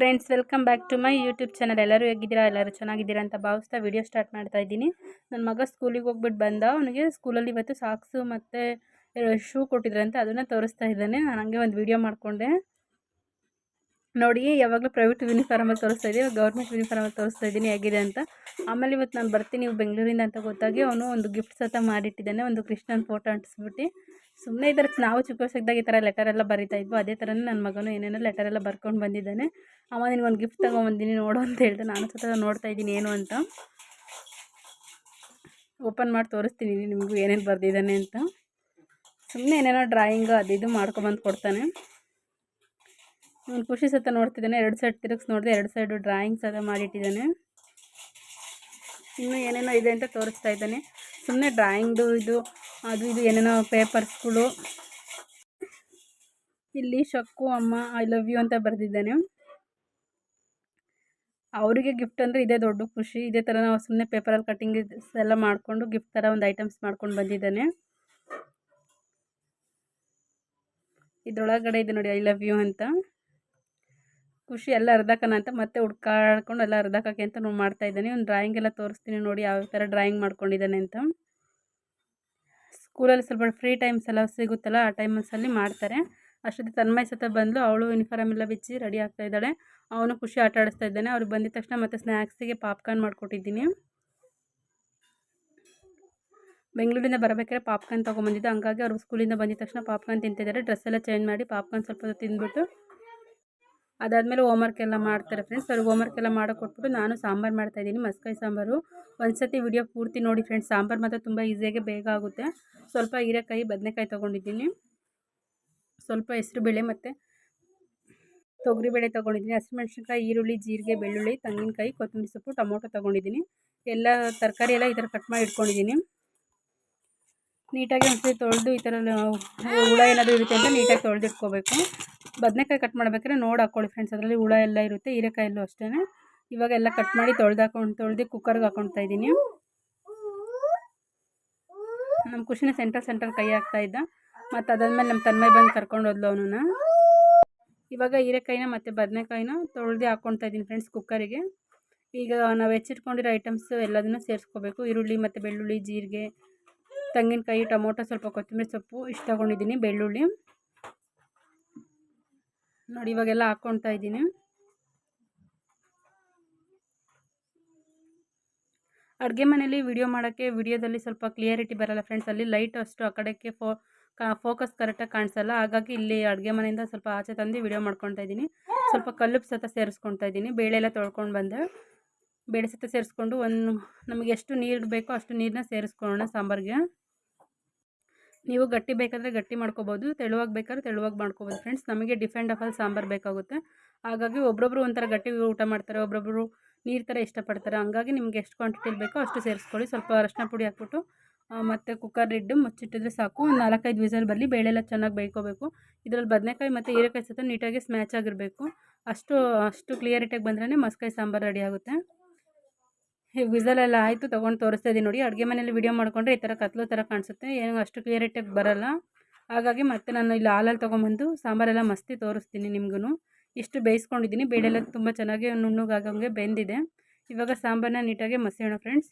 Friends welcome back to my YouTube channel ಎಲ್ಲರೂ ಹೇಗಿದ್ದೀರಾ? ಎಲ್ಲರೂ ಚೆನ್ನಾಗಿದ್ದೀರಾ ಅಂತ ಭಾವಿಸ್ತಾ ವಿಡಿಯೋ ಸ್ಟಾರ್ಟ್ ಮಾಡ್ತಾ ಇದ್ದೀನಿ. ನನ್ನ ಮಗ ಸ್ಕೂಲಿಗೆ ಹೋಗ್ಬಿಟ್ಟು ಬಂದ. ಅವನಿಗೆ ಸ್ಕೂಲಲ್ಲಿ ಇವತ್ತು ಸಾಕ್ಸು ಮತ್ತು ಶೂ ಕೊಟ್ಟಿದ್ರಂತೆ. ಅದನ್ನು ತೋರಿಸ್ತಾ ಇದ್ದಾನೆ. ನಾನು ಹಂಗೆ ಒಂದು ವಿಡಿಯೋ ಮಾಡಿಕೊಂಡೆ. ನೋಡಿ, ಯಾವಾಗಲೂ ಪ್ರೈವೇಟ್ ಯೂನಿಫಾರ್ಮಲ್ಲಿ ತೋರಿಸ್ತಾ ಇದ್ದೀವಿ ಗೌರ್ಮೆಂಟ್ ಯೂನಿಫಾರ್ಮಲ್ಲಿ ತೋರಿಸ್ತಾ ಇದ್ದೀನಿ. ಹೇಗಿದೆ ಅಂತ. ಆಮೇಲೆ ಇವತ್ತು ನಾನು ಬರ್ತೀನಿ. ನೀವು ಬೆಂಗಳೂರಿಂದ ಅಂತ ಗೊತ್ತಾಗಿ ಅವನು ಒಂದು ಗಿಫ್ಟ್ ಅಂತ ಮಾಡಿಟ್ಟಿದ್ದಾನೆ. ಒಂದು ಕೃಷ್ಣನ ಫೋಟೋ ಅಂಟಿಸ್ಬಿಟ್ಟು. ಸುಮ್ಮನೆ ಥರ ನಾವು ಚಿಕ್ಕ ವಯಸ್ಸಾಗಿದ್ದಾಗ ಈ ಥರ ಲೆಟರ್ ಎಲ್ಲ ಬರಿತಾ ಇದ್ವು. ಅದೇ ಥರನೇ ನನ್ನ ಮಗನು ಏನೇನೋ ಲೆಟರ್ ಎಲ್ಲ ಬರ್ಕೊಂಡು ಬಂದಿದ್ದಾನೆ. ಅಮ್ಮ ನಿನಗೊಂದು ಗಿಫ್ಟ್ ತೊಗೊಂಬಂದಿನಿ ನೋಡು ಅಂತ ಹೇಳ್ದೆ. ನಾನು ಸತ ನೋಡ್ತಾ ಇದ್ದೀನಿ ಏನು ಅಂತ. ಓಪನ್ ಮಾಡಿ ತೋರಿಸ್ತೀನಿ ನಿಮಗೂ ಏನೇನು ಬರೆದಿದ್ದಾನೆ ಅಂತ. ಸುಮ್ಮನೆ ಏನೇನೋ ಡ್ರಾಯಿಂಗು ಅದು ಇದು ಮಾಡ್ಕೊಬಂದು ಕೊಡ್ತಾನೆ. ನಾನು ಖುಷಿ ಸತ ನೋಡ್ತಿದ್ದಾನೆ. ಎರಡು ಸೈಡ್ ತಿರುಗಿಸಿ ನೋಡಿದೆ ಎರಡು ಸೈಡು ಡ್ರಾಯಿಂಗ್ಸ್ ಅದ ಮಾಡಿಟ್ಟಿದ್ದಾನೆ. ಇನ್ನೂ ಏನೇನೋ ಇದೆ ಅಂತ ತೋರಿಸ್ತಾ ಇದ್ದಾನೆ. ಸುಮ್ಮನೆ ಡ್ರಾಯಿಂಗ್ದು ಇದು ಅದು ಇದು ಏನೇನೋ ಪೇಪರ್ಸ್ಗಳು. ಇಲ್ಲಿ ಶಕ್ಕು ಅಮ್ಮ ಐ ಲವ್ ಯು ಅಂತ ಬರೆದಿದ್ದಾನೆ. ಅವರಿಗೆ ಗಿಫ್ಟ್ ಅಂದರೆ ಇದೇ ದೊಡ್ಡ ಖುಷಿ. ಇದೇ ಥರ ನಾವು ಸುಮ್ಮನೆ ಪೇಪರಲ್ಲಿ ಕಟ್ಟಿಂಗ್ ಎಲ್ಲ ಮಾಡಿಕೊಂಡು ಗಿಫ್ಟ್ ಥರ ಒಂದು ಐಟಮ್ಸ್ ಮಾಡ್ಕೊಂಡು ಬಂದಿದ್ದಾನೆ. ಇದ್ರೊಳಗಡೆ ಇದೆ ನೋಡಿ ಐ ಲವ್ ಯು ಅಂತ. ಖುಷಿ ಎಲ್ಲ ಅರ್ಧಕನ ಅಂತ ಮತ್ತೆ ಹುಡ್ಕಾಡ್ಕೊಂಡು ಎಲ್ಲ ಅರ್ಧಕ್ಕೆ ಅಂತ ಮಾಡ್ತಾ ಇದ್ದಾನೆ. ಒಂದು ಡ್ರಾಯಿಂಗ್ ಎಲ್ಲ ತೋರಿಸ್ತೀನಿ ನೋಡಿ, ಯಾವ ಥರ ಡ್ರಾಯಿಂಗ್ ಮಾಡ್ಕೊಂಡಿದ್ದಾನೆ ಅಂತ. ಸ್ಕೂಲಲ್ಲಿ ಸ್ವಲ್ಪ ಫ್ರೀ ಟೈಮ್ಸ್ ಎಲ್ಲ ಸಿಗುತ್ತಲ್ಲ, ಆ ಟೈಮಲ್ಸಲ್ಲಿ ಮಾಡ್ತಾರೆ. ಅಷ್ಟೊತ್ತಿಗೆ ತನ್ಮಯ ಸತ ಬಂದು ಅವಳು ಯೂನಿಫಾರ್ಮ್ ಎಲ್ಲ ಬಿಚ್ಚಿ ರೆಡಿ ಆಗ್ತಾ ಇದ್ದಾಳೆ. ಅವನು ಖುಷಿ ಆಟ ಆಡಿಸ್ತಾ ಇದ್ದಾನೆ. ಅವ್ರಿಗೆ ಬಂದಿದ ತಕ್ಷಣ ಮತ್ತೆ ಸ್ನ್ಯಾಕ್ಸಿಗೆ ಪಾಪ್ಕಾರ್ನ್ ಮಾಡಿಕೊಟ್ಟಿದ್ದೀನಿ. ಬೆಂಗಳೂರಿಂದ ಬರಬೇಕಾದ್ರೆ ಪಾಪ್ಕಾರ್ನ್ ತೊಗೊಂಬಂದಿದ್ದು ಹಂಗಾಗಿ ಅವ್ರು ಸ್ಕೂಲಿಂದ ಬಂದಿದ ತಕ್ಷಣ ಪಾಪ್ಕಾರ್ನ್ ತಿಂತಿದ್ದಾರೆ. ಡ್ರೆಸ್ ಎಲ್ಲ ಚೇಂಜ್ ಮಾಡಿ ಪಾಪ್ಕಾರ್ನ್ ಸ್ವಲ್ಪ ತಿಂದ್ಬಿಟ್ಟು ಅದಾದಮೇಲೆ ಹೋಮ್ವರ್ಕ್ ಎಲ್ಲ ಮಾಡ್ತಾರೆ ಫ್ರೆಂಡ್ಸ್ ಅವ್ರಿಗೆ ಹೋಮ್ವರ್ಕ್ ಎಲ್ಲ ಕೊಟ್ಬಿಟ್ಟು ನಾನು ಸಾಂಬಾರು ಮಾಡ್ತಾಯಿದ್ದೀನಿ ಮಸ್ಕಾಯಿ ಸಾಂಬಾರು. ಒಂದು ಸತಿ ವಿಡಿಯೋ ಪೂರ್ತಿ ನೋಡಿ ಫ್ರೆಂಡ್ಸ್ ಸಾಂಬಾರು ಮಾತ್ರ ತುಂಬ ಈಸಿಯಾಗಿ ಬೇಗ ಆಗುತ್ತೆ. ಸ್ವಲ್ಪ ಹೀರೆಕಾಯಿ, ಬದನೆಕಾಯಿ ತೊಗೊಂಡಿದ್ದೀನಿ. ಸ್ವಲ್ಪ ಹೆಸರುಬೇಳೆ ಮತ್ತು ತೊಗರಿಬೇಳೆ ತೊಗೊಂಡಿದ್ದೀನಿ. ಹಸಿಮೆಣ್ಸಿನ್ಕಾಯಿ ಈರುಳ್ಳಿ, ಜೀರಿಗೆ, ಬೆಳ್ಳುಳ್ಳಿ, ತೆಂಗಿನಕಾಯಿ, ಕೊತ್ತಂಬರಿ ಸೊಪ್ಪು, ಟೊಮೊಟೊ ತೊಗೊಂಡಿದ್ದೀನಿ. ಎಲ್ಲ ತರಕಾರಿ ಎಲ್ಲ ಈ ಥರ ಕಟ್ ಮಾಡಿ ಇಟ್ಕೊಂಡಿದ್ದೀನಿ. ನೀಟಾಗಿ ಒಂದ್ಸರಿ ತೊಳೆದು ಈ ಥರ ಹುಳ ಏನಾದರೂ ಇರುತ್ತೆ ಅಂತ ನೀಟಾಗಿ ತೊಳೆದಿಟ್ಕೋಬೇಕು. ಬದನೆಕಾಯಿ ಕಟ್ ಮಾಡ್ಬೇಕಾದ್ರೆ ನೋಡಿ ಹಾಕ್ಕೊಳ್ಳಿ ಫ್ರೆಂಡ್ಸ್ ಅದರಲ್ಲಿ ಹುಳ ಎಲ್ಲ ಇರುತ್ತೆ, ಹೀರೆಕಾಯಲ್ಲೂ ಅಷ್ಟೇ ಇವಾಗ ಎಲ್ಲ ಕಟ್ ಮಾಡಿ ತೊಳ್ದು ಹಾಕೊಂಡು, ತೊಳೆದು ಕುಕ್ಕರ್ಗೆ ಹಾಕೊಳ್ತಾ ಇದ್ದೀನಿ ನಮ್ಮ ಖುಷಿನ ಸೆಂಟರ್ ಸೆಂಟರ್ ಕೈ ಹಾಕ್ತಾ ಇದ್ದ. ಮತ್ತು ಅದಾದ್ಮೇಲೆ ನಮ್ಮ ತನ್ಮೈ ಬಂದು ಕರ್ಕೊಂಡು ಹೋದ್ಲು ಇವಾಗ ಹೀರೆಕಾಯಿನ ಮತ್ತು ಬದನೆಕಾಯಿನ ತೊಳೆದು ಹಾಕ್ಕೊಳ್ತಾ ಇದ್ದೀನಿ ಫ್ರೆಂಡ್ಸ್ ಕುಕ್ಕರಿಗೆ ಈಗ ನಾವು ಹೆಚ್ಚಿಟ್ಕೊಂಡಿರೋ ಐಟಮ್ಸ್ ಎಲ್ಲದನ್ನು ಸೇರಿಸ್ಕೋಬೇಕು. ಈರುಳ್ಳಿ ಮತ್ತು ಬೆಳ್ಳುಳ್ಳಿ, ಜೀರಿಗೆ, ತೆಂಗಿನಕಾಯಿ, ಟೊಮೊಟೊ, ಸ್ವಲ್ಪ ಕೊತ್ತಂಬರಿ ಸೊಪ್ಪು ಇಷ್ಟು ತೊಗೊಂಡಿದ್ದೀನಿ ಬೆಳ್ಳುಳ್ಳಿ. ನೋಡಿ, ಇವಾಗೆಲ್ಲ ಹಾಕ್ಕೊಳ್ತಾ ಇದ್ದೀನಿ. ಅಡುಗೆ ಮನೇಲಿ ವಿಡಿಯೋ ಮಾಡೋಕ್ಕೆ ವಿಡಿಯೋದಲ್ಲಿ ಸ್ವಲ್ಪ ಕ್ಲಿಯರಿಟಿ ಬರೋಲ್ಲ ಫ್ರೆಂಡ್ಸ್ ಅಲ್ಲಿ ಲೈಟ್ ಅಷ್ಟು ಆ ಕಡೆಗೆ ಫೋ ಫೋಕಸ್ ಕರೆಕ್ಟಾಗಿ ಕಾಣಿಸಲ್ಲ. ಹಾಗಾಗಿ ಇಲ್ಲಿ ಅಡುಗೆ ಮನೆಯಿಂದ ಸ್ವಲ್ಪ ಆಚೆ ತಂದು ವಿಡಿಯೋ ಮಾಡ್ಕೊತಾ ಇದ್ದೀನಿ. ಸ್ವಲ್ಪ ಕಲ್ಲುಪ್ ಸತ ಸೇರಿಸ್ಕೊತಾ ಇದ್ದೀನಿ. ಬೇಳೆ ಎಲ್ಲ ತೊಳ್ಕೊಂಡು ಬಂದೆ. ಬೇಳೆ ಸತ ಸೇರಿಸ್ಕೊಂಡು ಒಂದು, ನಮಗೆ ಎಷ್ಟು ನೀರು ಬೇಕೋ ಅಷ್ಟು ನೀರನ್ನ ಸೇರಿಸ್ಕೊಳ್ಳೋಣ ಸಾಂಬಾರಿಗೆ. ನೀವು ಗಟ್ಟಿ ಬೇಕಾದರೆ ಗಟ್ಟಿ ಮಾಡ್ಕೋಬೋದು, ತೆಳುವಾಗಿ ಬೇಕಾದ್ರೆ ತೆಳುವಾಗಿ ಮಾಡ್ಕೋಬೋದು ಫ್ರೆಂಡ್ಸ್ ನಮಗೆ ಡಿಫೆಂಡ್ ಆಫ್ ಸಾಂಬಾರು ಬೇಕಾಗುತ್ತೆ. ಹಾಗಾಗಿ ಒಬ್ಬೊಬ್ರು ಒಂಥರ ಗಟ್ಟಿ ಊಟ ಮಾಡ್ತಾರೆ ಒಬ್ಬೊಬ್ಬರು ನೀರು ಥರ ಇಷ್ಟಪಡ್ತಾರೆ. ಹಂಗಾಗಿ ನಿಮ್ಗೆ ಎಷ್ಟು ಕ್ವಾಂಟಿಟಿಲಿ ಬೇಕೋ ಅಷ್ಟು ಸೇರಿಸ್ಕೊಳ್ಳಿ. ಸ್ವಲ್ಪ ಅರಶಿನ ಪುಡಿ ಹಾಕ್ಬಿಟ್ಟು ಮತ್ತು ಕುಕ್ಕರ್ ಇಟ್ಟು ಮುಚ್ಚಿಟ್ಟಿದ್ರೆ ಸಾಕು. ಒಂದು ನಾಲ್ಕೈದು ವಿಸಲ್ ಬರಲಿ. ಬೇಳೆಲ್ಲ ಚೆನ್ನಾಗಿ ಬೇಯ್ಕೋಬೇಕು. ಇದರಲ್ಲಿ ಬದನೆಕಾಯಿ ಮತ್ತು ಹೀರೆಕಾಯಿ ಸತ ನೀಟಾಗಿ ಸ್ಮ್ಯಾಚ್ ಆಗಿರಬೇಕು. ಅಷ್ಟು ಅಷ್ಟು ಕ್ಲಿಯರಿಟಿಯಾಗಿ ಬಂದ್ರೆ ಮಸ್ಕಾಯಿ ಸಾಂಬಾರು ರೆಡಿ ಆಗುತ್ತೆ. ವಿಸಲೆಲ್ಲ ಆಯಿತು, ತೊಗೊಂಡು ತೋರಿಸ್ತಾ ಇದ್ದೀನಿ ನೋಡಿ. ಅಡುಗೆ ಮನೇಲಿ ವೀಡಿಯೋ ಮಾಡಿಕೊಂಡ್ರೆ ಈ ಥರ ಕತ್ಲು ಥರ ಕಾಣಿಸುತ್ತೆ. ಏನು ಅಷ್ಟು ಕ್ಲಿಯರಿಟಿಯಾಗಿ ಬರೋಲ್ಲ. ಹಾಗಾಗಿ ಮತ್ತೆ ನಾನು ಇಲ್ಲಿ ಹಾಲಲ್ಲಿ ತೊಗೊಂಬಂದು ಸಾಂಬಾರೆಲ್ಲ ಮಸ್ತಿ ತೋರಿಸ್ತೀನಿ ನಿಮ್ಗೂ ಇಷ್ಟು ಬೇಯಿಸ್ಕೊಂಡಿದ್ದೀನಿ. ಬೇಳೆಲ್ಲ ತುಂಬ ಚೆನ್ನಾಗಿ ನುಣ್ಣಗಾಗಂಗೆ ಬೆಂದಿದೆ. ಇವಾಗ ಸಾಂಬಾರನ್ನ ನೀಟಾಗಿ ಮಸಿಯೋಣ ಫ್ರೆಂಡ್ಸ್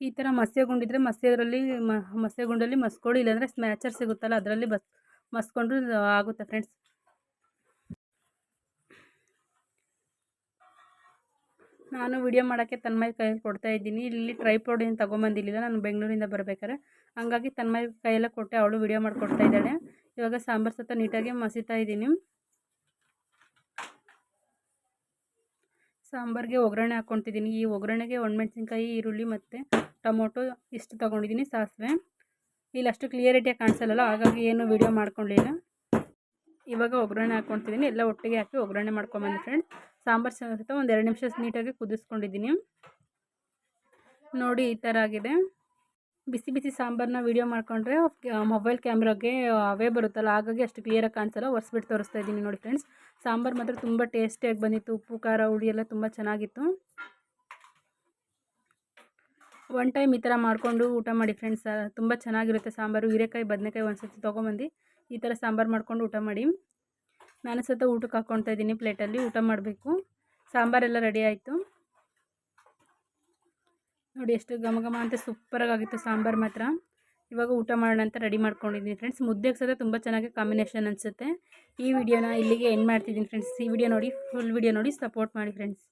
ಈ ಥರ ಮಸ್ಯ ಗುಂಡಿದ್ರೆ ಮ, ಮಸಿಯಗುಂಡಲ್ಲಿ ಮಸ್ಕೊಡಿ ಇಲ್ಲಾಂದರೆ ಸ್ಮ್ಯಾಚರ್ ಸಿಗುತ್ತಲ್ಲ, ಅದರಲ್ಲಿ ಬಸ್, ಮಸ್ಕೊಂಡ್ರು ಆಗುತ್ತೆ ಫ್ರೆಂಡ್ಸ್ ನಾನು ವಿಡಿಯೋ ಮಾಡೋಕ್ಕೆ ತನ್ಮಯ ಕೈಯಲ್ಲಿ ಕೊಡ್ತಾ ಇದ್ದೀನಿ. ಇಲ್ಲಿ ಟ್ರೈಪೋಡ್ ಏನು ತೊಗೊಂಬಂದಿಲ್ಲ. ನಾನು ಬೆಂಗಳೂರಿಂದ ಬರಬೇಕಾರೆ ಹಂಗಾಗಿ ತನ್ಮಯ ಕೈಯೆಲ್ಲ ಕೊಟ್ಟೆ. ಅವಳು ವಿಡಿಯೋ ಮಾಡಿಕೊಡ್ತಾ ಇದ್ದಾಳೆ. ಇವಾಗ ಸಾಂಬಾರು ಸತ ನೀಟಾಗಿ ಮಸಿತಾ ಇದ್ದೀನಿ. ಸಾಂಬಾರಿಗೆ ಒಗ್ಗರಣೆ ಹಾಕ್ಕೊತಿದ್ದೀನಿ ಈ ಒಗ್ಗರಣೆಗೆ ಒಣಮೆಣ್ಸಿನ್ಕಾಯಿ, ಈರುಳ್ಳಿ ಮತ್ತು ಟೊಮೊಟೊ ಇಷ್ಟು ತೊಗೊಂಡಿದ್ದೀನಿ ಸಾಸಿವೆ. ಇಲ್ಲಿ ಅಷ್ಟು ಕ್ಲಿಯರಿಟಿಯಾಗಿ ಕಾಣಿಸಲ್ಲ ಹಾಗಾಗಿ ಏನು ವಿಡಿಯೋ ಮಾಡ್ಕೊಂಡಿಲ್ಲ. ಇವಾಗ ಒಗ್ಗರಣೆ ಹಾಕ್ಕೊತಿದ್ದೀನಿ ಎಲ್ಲ ಒಟ್ಟಿಗೆ ಹಾಕಿ ಒಗ್ಗರಣೆ ಮಾಡ್ಕೊಂಬಂದು ಫ್ರೆಂಡ್ಸ್ ಸಾಂಬಾರು ಸಹಿತ ಒಂದು ಎರಡು ನಿಮಿಷ ನೀಟಾಗಿ ಕುದಿಸ್ಕೊಂಡಿದ್ದೀನಿ. ನೋಡಿ, ಈ ಥರ ಆಗಿದೆ. ಬಿಸಿ ಬಿಸಿ ಸಾಂಬಾರನ್ನ ವೀಡಿಯೋ ಮಾಡಿಕೊಂಡ್ರೆ ಮೊಬೈಲ್ ಕ್ಯಾಮ್ರಾಗೆ ಅವೇ ಬರುತ್ತಲ್ಲ, ಹಾಗಾಗಿ ಅಷ್ಟು ಕ್ಲಿಯರಾಗಿ ಕಾಣಿಸಲ್ಲ. ಒರೆಸ್ಬಿಟ್ಟು ತೋರಿಸ್ತಾ ಇದ್ದೀನಿ ನೋಡಿ ಫ್ರೆಂಡ್ಸ್ ಸಾಂಬಾರು ಮಾತ್ರ ತುಂಬ ಟೇಸ್ಟಿಯಾಗಿ ಬಂದಿತ್ತು. ಉಪ್ಪು, ಖಾರ, ಹುಳಿ ಎಲ್ಲ ತುಂಬ ಚೆನ್ನಾಗಿತ್ತು. ಒನ್ ಟೈಮ್ ಈ ಥರ ಮಾಡಿಕೊಂಡು ಊಟ ಮಾಡಿ ಫ್ರೆಂಡ್ಸ್ ತುಂಬ ಚೆನ್ನಾಗಿರುತ್ತೆ ಸಾಂಬಾರು. ಹೀರೆಕಾಯಿ, ಬದನೆಕಾಯಿ ಒಂದು ಸರ್ತಿ ತೊಗೊಂಬಂದು ಈ ಥರ ಸಾಂಬಾರು ಮಾಡಿಕೊಂಡು ಊಟ ಮಾಡಿ. ನಾನು ಸತ ಊಟಕ್ಕೆ ಹಾಕ್ಕೊಳ್ತಾ ಇದ್ದೀನಿ ಪ್ಲೇಟಲ್ಲಿ, ಊಟ ಮಾಡಬೇಕು. ಸಾಂಬಾರೆಲ್ಲ ರೆಡಿ ಆಯಿತು. ನೋಡಿ ಎಷ್ಟು ಘಮ ಘಮ ಅಂತ ಸೂಪರಾಗಿತ್ತು ಸಾಂಬಾರು ಮಾತ್ರ. ಇವಾಗ ಊಟ ಮಾಡೋಣ ಅಂತ ರೆಡಿ ಮಾಡ್ಕೊಂಡಿದ್ದೀನಿ ಫ್ರೆಂಡ್ಸ್ ಮುದ್ದೆಗೆ ಸಹ ತುಂಬ ಚೆನ್ನಾಗಿ ಕಾಂಬಿನೇಷನ್ ಅನಿಸುತ್ತೆ. ಈ ವಿಡಿಯೋನ ಇಲ್ಲಿಗೆ ಎಂಡ್ ಮಾಡ್ತಿದ್ದೀನಿ ಫ್ರೆಂಡ್ಸ್ ಈ ವಿಡಿಯೋ ನೋಡಿ ಫುಲ್ ವಿಡಿಯೋ ನೋಡಿ ಸಪೋರ್ಟ್ ಮಾಡಿ ಫ್ರೆಂಡ್ಸ್